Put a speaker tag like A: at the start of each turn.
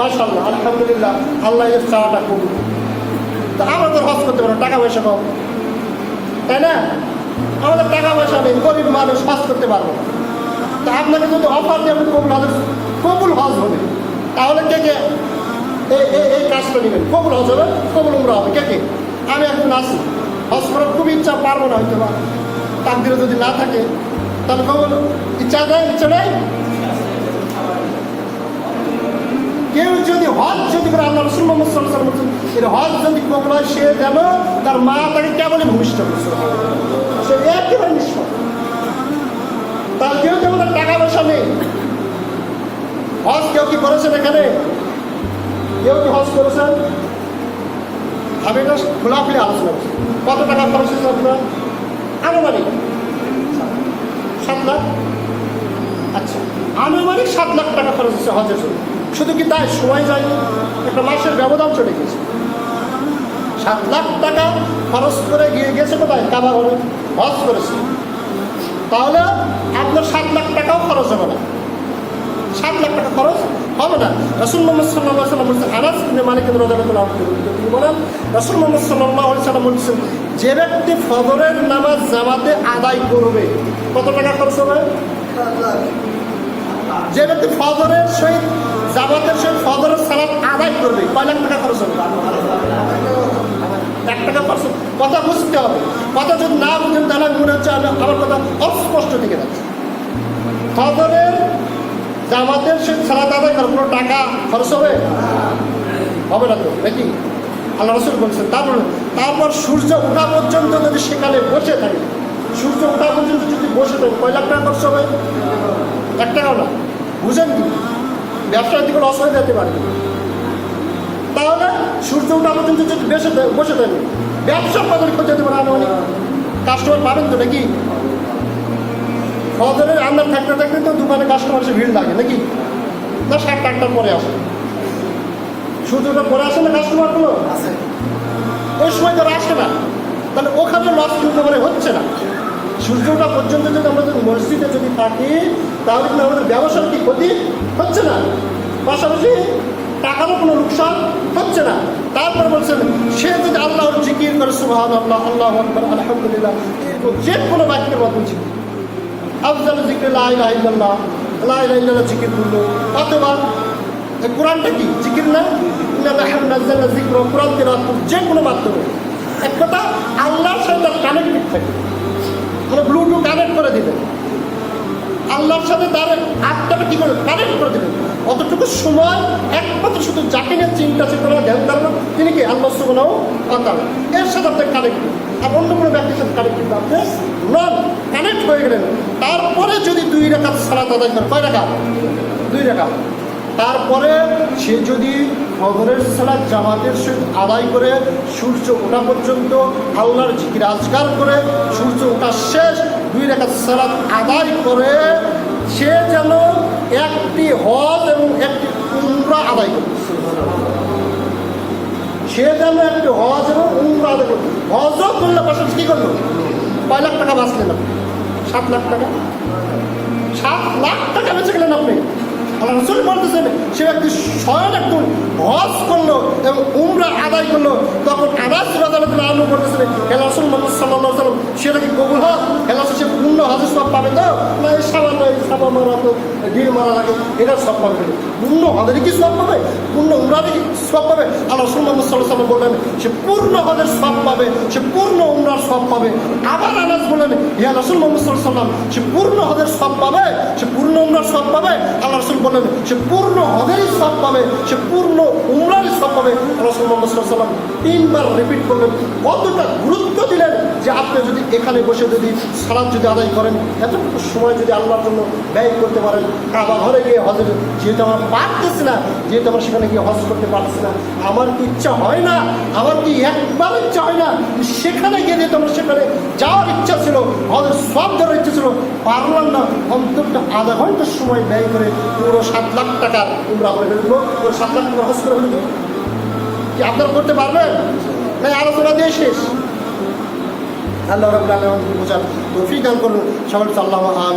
A: মাশাল্লাহ আলহামদুলিল্লাহ, আল্লাহ এর চাওয়াটা কবুল। তো আমরা তো হজ করতে পারব টাকা পয়সা কম। তাই না? আমাদের টাকা পয়সা নেই, গরিব মানুষ হজ করতে পারব। তা আপনাকে যদি অফার দিয়ে আপনি কবুল হজ কবুল হজ হবে, তাহলে কে কে? এই এই কাজটা নেবেন। কবুল হজ হবে, কবুল উমরা হবে। কে কে? আমি এখন আসি হজ করার খুব ইচ্ছা, পারব না হয়তো বা তাকদিরে যদি না থাকে, তাহলে কবুল ইচ্ছা দেয়, ইচ্ছা নেই কেউ যদি হজ যদি করে আল্লাহ রসুল মোহাম্মদ সাল্লাহ বলছেন, এর হজ যদি কবুল হয় সে যেন তার মা তাকে কেবলই ভূমিষ্ঠ করছে সে একেবারে নিষ্ফল তার কেউ যেমন টাকা পয়সা নেই। হজ কেউ কি করেছেন এখানে? কেউ কি হজ করেছেন? আমি এটা খোলাখুলি আলোচনা করছি। কত টাকা খরচ হয়েছে আপনার? আনুমানিক। সাত লাখ? আচ্ছা। আনুমানিক সাত লাখ টাকা খরচ হচ্ছে হজের জন্য। শুধু কি তাই? সময় যায়নি। একটা মাসের ব্যবধান চলে গেছে। সাত লাখ টাকা খরচ করে গিয়ে গেছে কোথায়? কাবা ঘরে হজ করেছে। তাহলে আপনার সাত লাখ টাকাও খরচ হবে না। সাত লাখ টাকা খরচ হবে না। রসুল মোহাম্মদ সাল্লাহ সাল্লাম বলছেন, আনাস ইবনে মালিক রদাল্লাহ তিনি বলেন, রসুল মোহাম্মদ সাল্লাহ সাল্লাম বলছেন, যে ব্যক্তি ফজরের নামাজ জামাতে আদায় করবে, কত টাকা খরচ হবে? যে ব্যক্তি ফজরের সহিত জামাতের সহিত ফজরের সালাত আদায় করবে, কয় লাখ টাকা খরচ হবে? এক টাকা খরচ। কথা বুঝতে হবে। কথা যদি না বুঝেন, তাহলে মনে হচ্ছে আমি আমার কথা অস্পষ্ট থেকে যাচ্ছে। ফজরের জামাতের সহিত সালাত আদায় করার কোনো টাকা খরচ হবে? হবে না তো। নাকি আল্লাহ রসুল বলছেন, তারপর তারপর সূর্য ওঠা পর্যন্ত যদি সেখানে বসে থাকে সূর্য ওঠা পর্যন্ত যদি বসে থাকে কয় লাখ টাকা খরচ হবে এক টাকাও না বুঝেন কি? ব্যবসার দিকে লস হয়ে যেতে পারে। তাহলে সূর্য ওঠা পর্যন্ত যদি বেসে বসে থাকে ব্যবসা কদর করতে যেতে পারে অনেক কাস্টমার পাবেন তো নাকি? ফজরের আন্দার থাকতে থাকতে তো দোকানে কাস্টমার এসে ভিড় লাগে নাকি? না সাত আটটার পরে আসে। সূর্যটা পরে আসে না কাস্টমারগুলো ওই সময় তারা আসে না। তাহলে ওখানে লস কিন্তু মানে হচ্ছে না। সূর্যটা পর্যন্ত যদি আমরা যদি মসজিদে যদি থাকি, তাহলে কিন্তু আমাদের ব্যবসার কি ক্ষতি? হচ্ছে না। পাশাপাশি টাকারও কোনো লোকসান হচ্ছে না। তারপর বলছেন, সে যদি আল্লাহর জিকির করে সুহান আল্লাহ আল্লাহ আলহামদুলিল্লাহ যে কোনো বাক্যের মতন জিকির আফজাল জিকির লাই ইল্লাল্লাহ জিকির করল। অথবা কোরআনটা কি? জিকির না? জিক্র কোরআন যে কোনো মাধ্যমে। এক কথা আল্লাহর সাথে তার কানেক্টেড থাকে। মানে ব্লুটুথ কানেক্ট করে দিবেন আল্লাহর সাথে তার আত্মাটা কী করে কানেক্ট করে দেবেন অতটুকু সময় একমাত্র শুধু যাকে নিয়ে চিন্তা চেতনা ধ্যান ধারণা, তিনি কি? আল্লাহ সুবনাও আতাল এর সাথে আপনি কানেক্ট আর অন্য কোনো ব্যক্তির সাথে কানেক্ট কিন্তু আপনি নন। কানেক্ট হয়ে গেলেন। তারপরে যদি দুই রেখা সারা করেন, কয় রেখা দুই রেখা তারপরে সে যদি ফজরের সালাদ জামাতের সহিত আদায় করে, সূর্য ওঠা পর্যন্ত আল্লাহর জিকির আজকার করে, সূর্য ওঠা শেষ, দুই রেখা সালাদ আদায় করে, সে যেন একটি হজ এবং একটি উমরা আদায় করে। সে যেন একটি হজ এবং উমরা আদায় করে। হজও করলে পাশাপাশি কী করল? কয় লাখ টাকা বাঁচলেন আপনি? সাত লাখ টাকা? সাত লাখ টাকা বেঁচে গেলেন আপনি। আল্লাহ রসুল বলতেছেন, সে ব্যক্তি স্বয়ং একজন হজ করল এবং উমরা আদায় করল। তখন আদাস রাজা আলু করতেছিলেন রসুল মোহাম্মদ সাল্লাহ সাল্লাম সেটা কি কবুল মারা তো ডিল মারা লাগে, এটা সব পাবে। পূর্ণ সব পাবে? পূর্ণ সব পাবে? আল্লাহ রসুল মোহাম্মদ সাল্লাহ বললেন, সে পূর্ণ হজের সব পাবে, সে পূর্ণ উমরার সব পাবে। আবার আনাস বললেন, ইয়া রসুল মোহাম্মদ সাল্লাহ সাল্লাম সে পূর্ণ হজের সব পাবে, সে পূর্ণ উমরার সব পাবে। আল্লাহ রসুল বললেন, সে পূর্ণ হজেরই সব পাবে, সে পূর্ণ উমরারই সব পাবে। রসুল মোহাম্মদ সাল্লাহ সাল্লাম তিনবার রিপিট করলেন, কতটা গুরুত্ব দিলেন যে আপনি যদি এখানে বসে যদি সালাদ যদি আদায় করেন, এতটুকু সময় যদি আল্লাহর জন্য ব্যয় করতে পারেন, কাবা ঘরে গিয়ে হজের যেহেতু আমরা পারতেছি না, যেহেতু আমরা সেখানে গিয়ে হজ করতে পারছি না, আমার কি ইচ্ছা হয় না? আমার কি একবার ইচ্ছা হয় না? সেখানে গিয়ে যেহেতু আমার সেখানে যাওয়ার ইচ্ছা ছিল, হজের সব ধরার ইচ্ছা ছিল, পারলাম না। অন্তত আধা ঘণ্টার সময় ব্যয় করে পুরো সাত লাখ টাকা উমরা করে ফেলব। পুরো সাত লাখ টাকা হজ করে ফেলব। কি আপনারা করতে পারবেন? না আলোচনা দিয়ে শেষ। আল্লাহ রবুল্লাহ বোঝার তৌফিক দান করুন। আল্লাহ আমিন